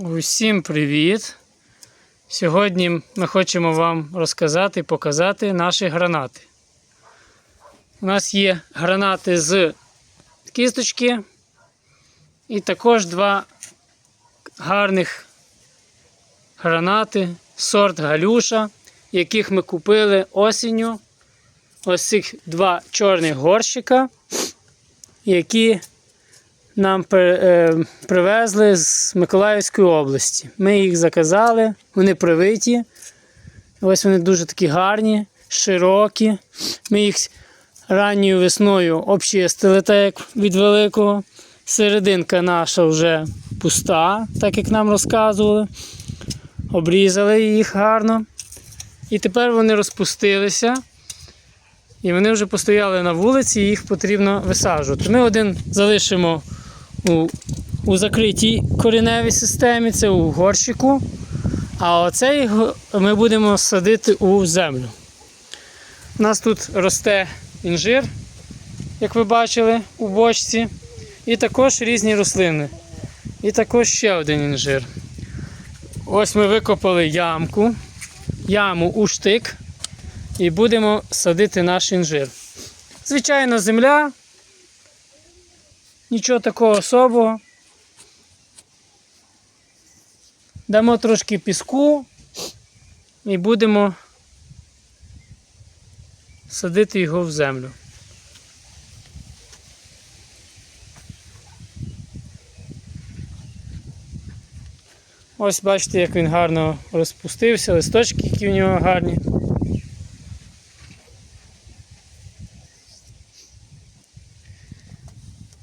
Усім привіт! Сьогодні ми хочемо вам розказати і показати наші гранати. У нас є гранати з кісточки і також два гарних гранати сорт Галюша, яких ми купили осінню. Ось цих два чорних горщика, які нам е, привезли з Миколаївської області. Ми їх заказали, вони привиті. Ось вони дуже такі гарні, широкі. Ми їх ранньою весною обчистили, так як від великого. Серединка наша вже пуста, так як нам розказували. Обрізали їх гарно. І тепер вони розпустилися. І вони вже постояли на вулиці, їх потрібно висаджувати. Ми один залишимо у, у закритій кореневій системі, це у горщику. А оцей ми будемо садити у землю. У нас тут росте інжир, як ви бачили, у бочці. І також різні рослини. І також ще один інжир. Ось ми викопали ямку, яму у штик і будемо садити наш інжир. Звичайно, земля, нічого такого особого. Дамо трошки піску і будемо садити його в землю. Ось бачите, як він гарно розпустився, листочки, які в нього гарні.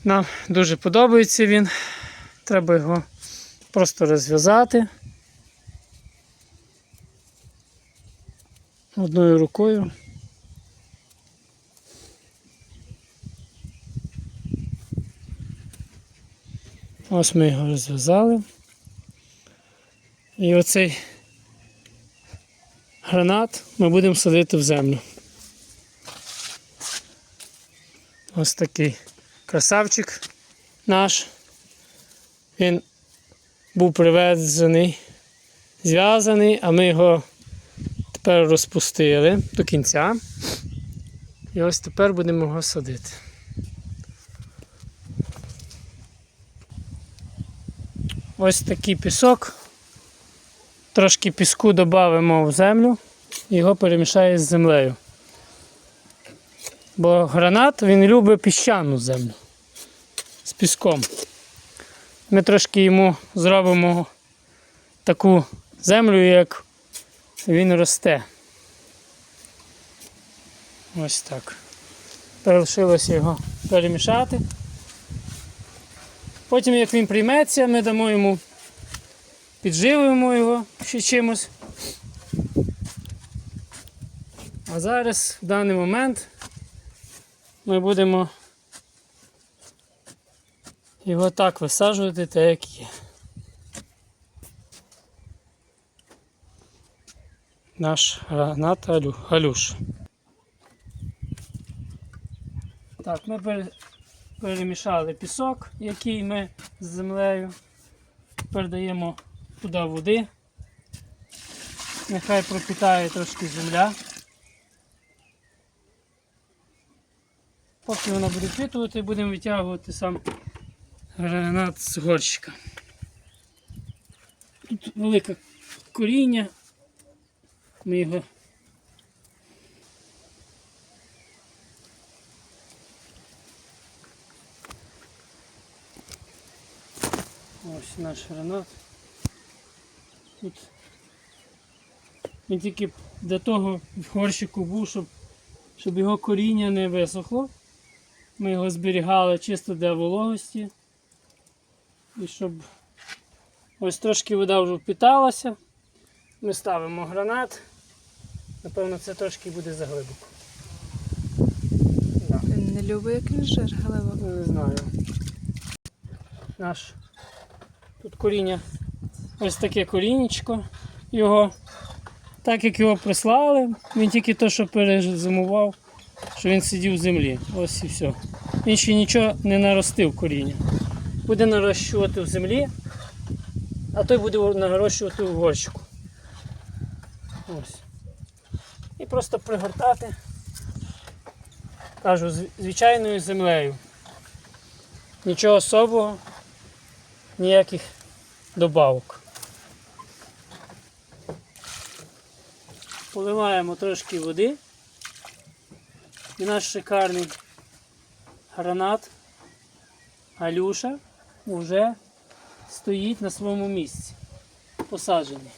Нам дуже подобається він. Треба його просто розв'язати. Одною рукою. Ось ми його розв'язали. І оцей гранат ми будемо садити в землю. Ось такий красавчик наш. Він був привезений, зв'язаний, а ми його тепер розпустили до кінця. І ось тепер будемо його садити. Ось такий пісок. Трошки піску додамо в землю і його перемішає з землею. Бо гранат він любить піщану землю з піском. Ми трошки йому зробимо таку землю, як він росте. Ось так. Залишилося його перемішати. Потім, як він прийметься, ми дамо йому, підживуємо його ще чимось. А зараз, в даний момент, ми будемо його так висаджувати, так як є. Наш гранат Галюш. Так, ми перемішали пісок, який ми з землею. Передаємо туди води. Нехай пропітає трошки земля. Поки вона буде впитувати, будемо витягувати сам гранат з горщика. Тут велике коріння. Ми його Ось наш гранат. Тут він тільки до того в горщику був, щоб, щоб його коріння не висохло. Ми його зберігали чисто для вологості. І щоб ось трошки вода вже впіталася. Ми ставимо гранат. Напевно, це трошки буде заглибоко. Да. Не любить, як він жир, галева. Ну, Не знаю. Наш тут коріння. Ось таке корінечко його. Так як його прислали, він тільки то, що перезимував, що він сидів в землі. Ось і все. Він ще нічого не наростив коріння. Буде нарощувати в землі. а той буде нарощувати у горщику. І просто пригортати, кажу, звичайною землею. Нічого особого, ніяких добавок. Поливаємо трошки води. І наш шикарний гранат Галюша вже стоїть на своєму місці. Посаджений.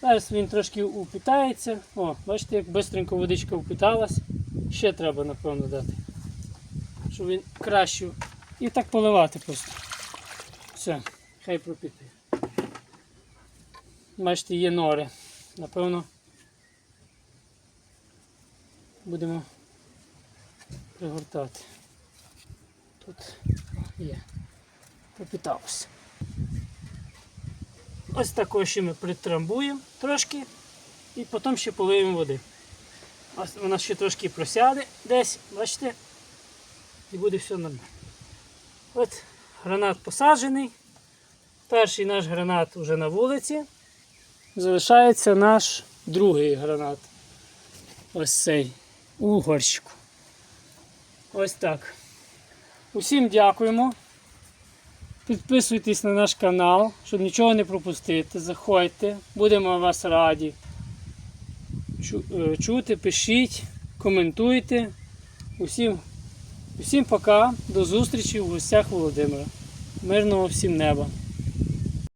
Зараз він трошки упитається. О, бачите, як швидко водичка впиталась. Ще треба, напевно, дати. Щоб він краще. І так поливати просто. Все, хай пропитує. Бачите, є нори. Напевно. Будемо пригортати. Тут є. Пропиталося. Ось також ще ми притрамбуємо трошки і потім ще полиємо води. Ось вона ще трошки просяде десь, бачите, і буде все нормально. От гранат посаджений. Перший наш гранат вже на вулиці. Залишається наш другий гранат. Ось цей у горщику. Ось так. Усім дякуємо. Підписуйтесь на наш канал, щоб нічого не пропустити. Заходьте, будемо вас раді. Е, Чути, пишіть, коментуйте. Усім, усім пока, до зустрічі в гостях Володимира. Мирного всім неба!